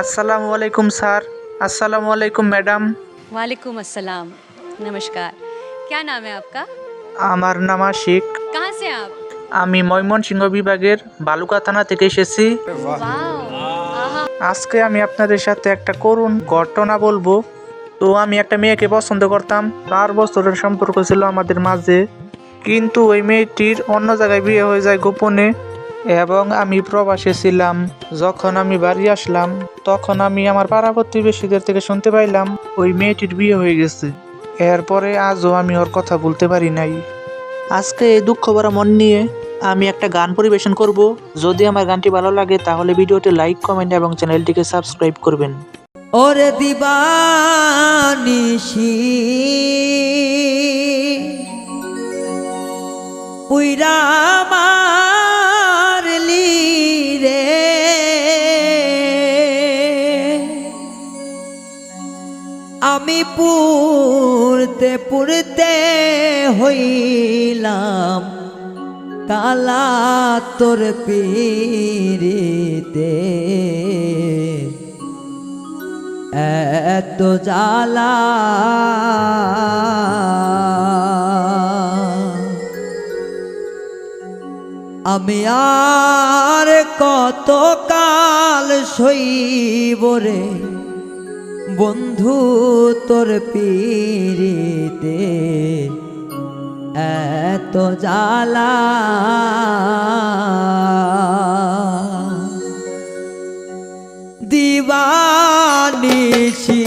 আসসালামু আলাইকুম স্যার আসসালামু আলাইকুম ম্যাডাম वालेकुम अस्सलाम नमस्कार क्या नाम है आपका আমার নাম আশিক कहाँ से हैं आप আমি ময়মনসিংহ বিভাগের বালুকা থানা থেকে এসেছি वाओ आहा আজকে আমি আপনাদের সাথে একটা করুণ ঘটনা বলবো তো আমি একটা মেয়েকে পছন্দ করতাম চার বছরের সম্পর্ক ছিল আমাদের মাঝে কিন্তু ওই মেয়েটির অন্য জায়গায় বিয়ে হয়ে যায় গোপনে এবং আমি প্রবাসে ছিলাম। যখন আমি বাড়ি আসলাম তখন আমি আমার পাড়া প্রতিবেশীদের থেকে শুনতে পাইলাম ওই মেয়েটির বিয়ে হয়ে গেছে। এরপরে আজও আমি ওর কথা বলতে পারি নাই। আজকে এই দুঃখ ভরা মন নিয়ে আমি একটা গান পরিবেশন করব। যদি আমার গানটি ভালো লাগে তাহলে ভিডিওটি লাইক কমেন্ট এবং চ্যানেলটিকে সাবস্ক্রাইব করবেন। ওরে দিবানিশি পুরতে পুরতে হইলাম কালা তোর পীরিতে এত জ্বালা। আমি আর কত কাল সইব রে? বন্ধু তোর পীরিতে এত জ্বালা। দিবানিছি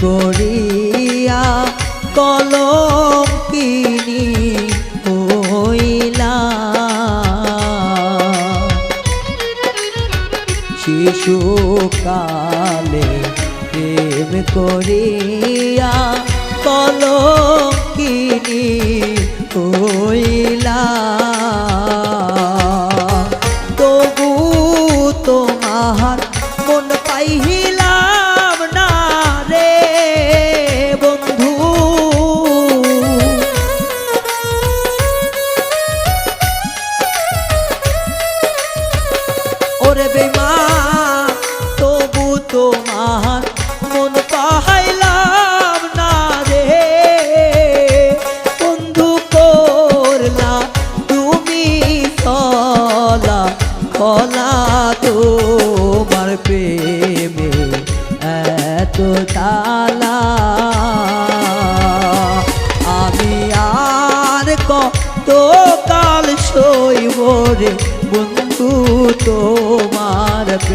করিয়া কলম কিনি হইলা। শিশুকালে প্রেম করিয়া কলম কিনি হইলা।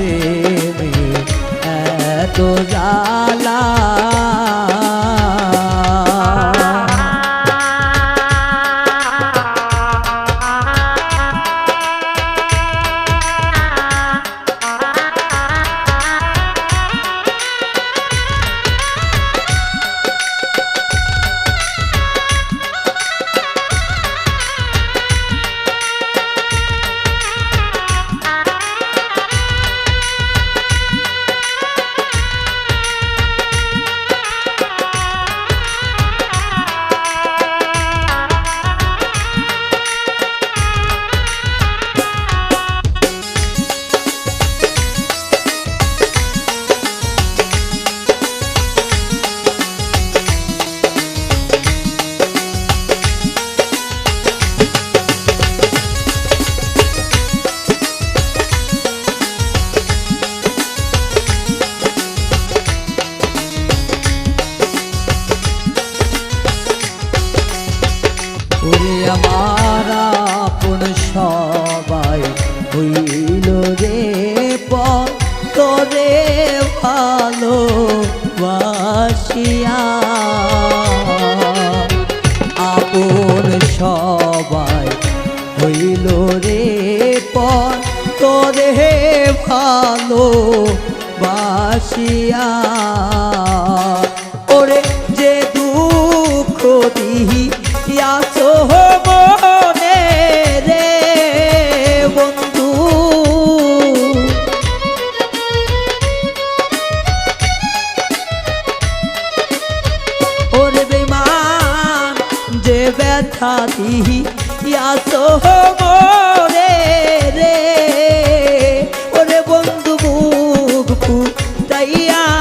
প্রেমে এত ছিল রে পরে ভালো বাসিয়া আপন সবাই হইল রে পর তোরে ভালো বাসিয়া ওরে যে দুঃখ আছো ফুটাইয়া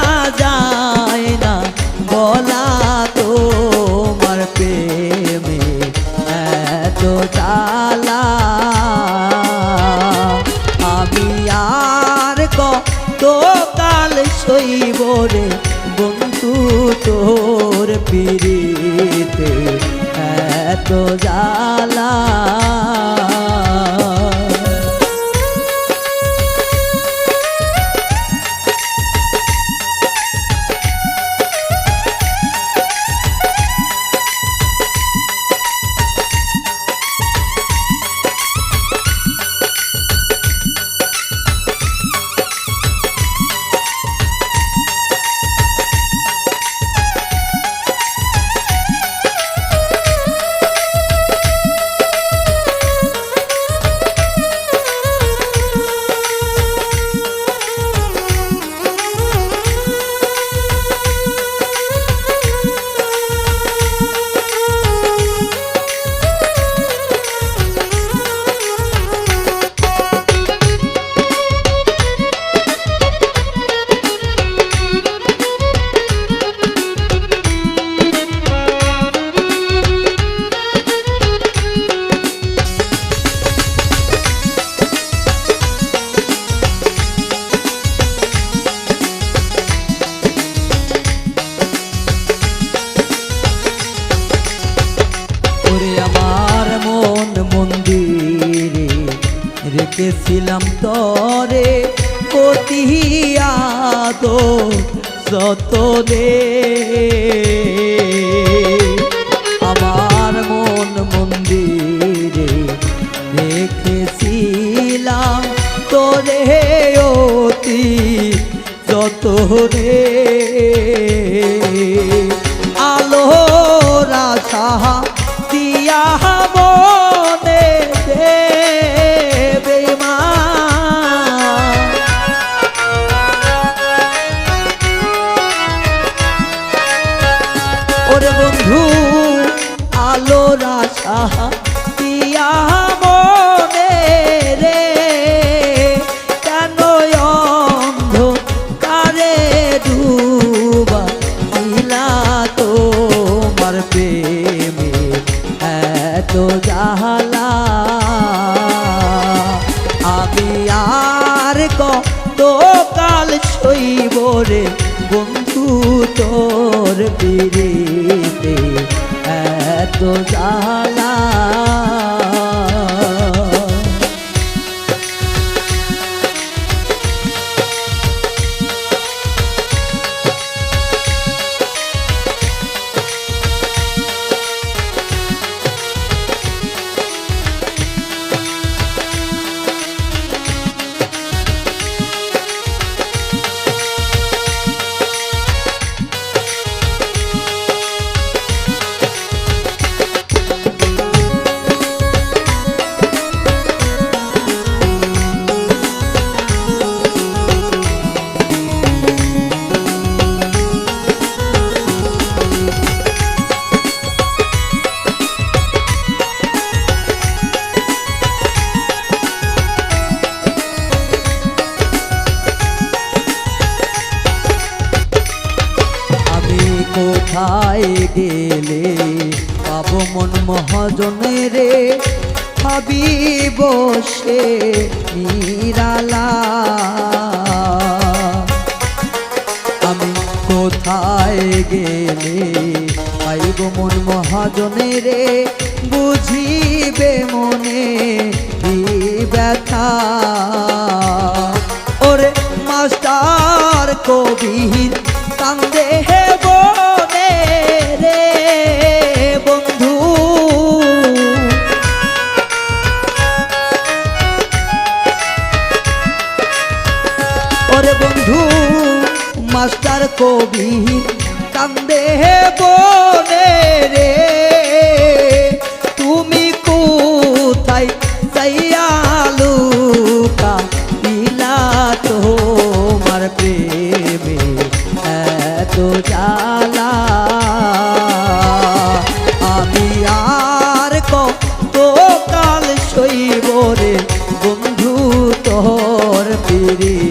রেখেছিলাম তরে কতিয়াদ যত রে আমার মন মন্দিরে রেখেছিলাম তোরে অতি যত রে এত কোথায় গেলে? পাব মন মহাজনে রে ভাবি বসে নিরালা। আমি কোথায় গেলে? পাইব মন মহাজনে রে, বুঝিবে মনে ব্যথা। ওরে মাস্টার কবির কান্দে হে কবির কান্দে বনে রে। তুমি কোথায় যাইয়া লুকা ইলা তোমার প্রেমে? এত জ্বালা। আমি আর কত কাল সইব রে বন্ধু, তোর পিড়িতে